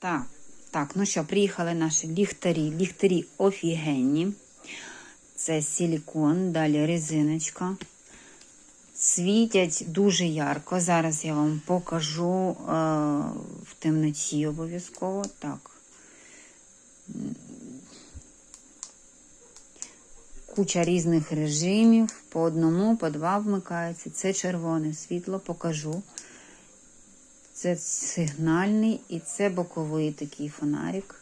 Так, так, ну що, приїхали наші ліхтарі. Ліхтарі офігенні. Це силікон, далі резиночка. Світять дуже ярко. Зараз я вам покажу е, в темноті обов'язково. Так. Куча різних режимів. По одному, по два вмикається. Це червоне світло, покажу. Це сигнальний і це боковий такий фонарик.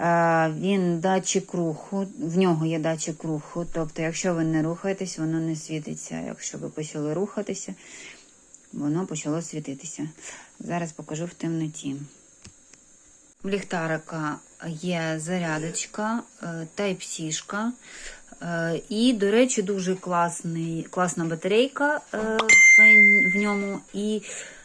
Е, Він датчик руху, в нього є датчик руху. Тобто, якщо ви не рухаєтесь, воно не світиться. Якщо ви почали рухатися, воно почало світитися. Зараз покажу в темноті. В ліхтарика є зарядочка, е, Type-C. Е, І, до речі, дуже класний, класна батарейка е, в- ньому. І е,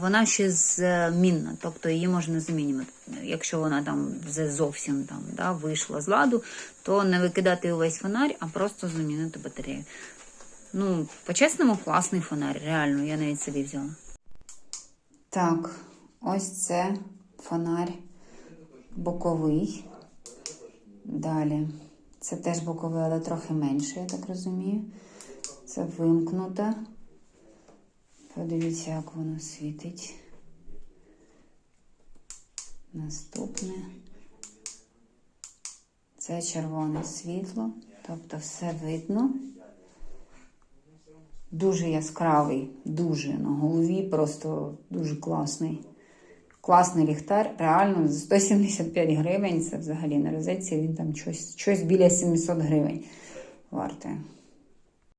вона ще змінна, тобто її можна замінювати. Якщо вона там вже зовсім там, да, вийшла з ладу, то не викидати увесь фонарь, а просто замінити батарею. Ну, по-чесному, класний фонарь, реально, я навіть собі взяла. Так, ось це фонарь боковий. Далі. Це теж боковий, але трохи менше, я так розумію. Це вимкнуте. Подивіться, як воно світить. Наступне. Це червоне світло, тобто все видно. Дуже яскравий, дуже на голові, просто дуже класний. Класний ліхтар, реально за 175 гривень. Це взагалі на розетці він там щось, щось біля 700 гривень вартує.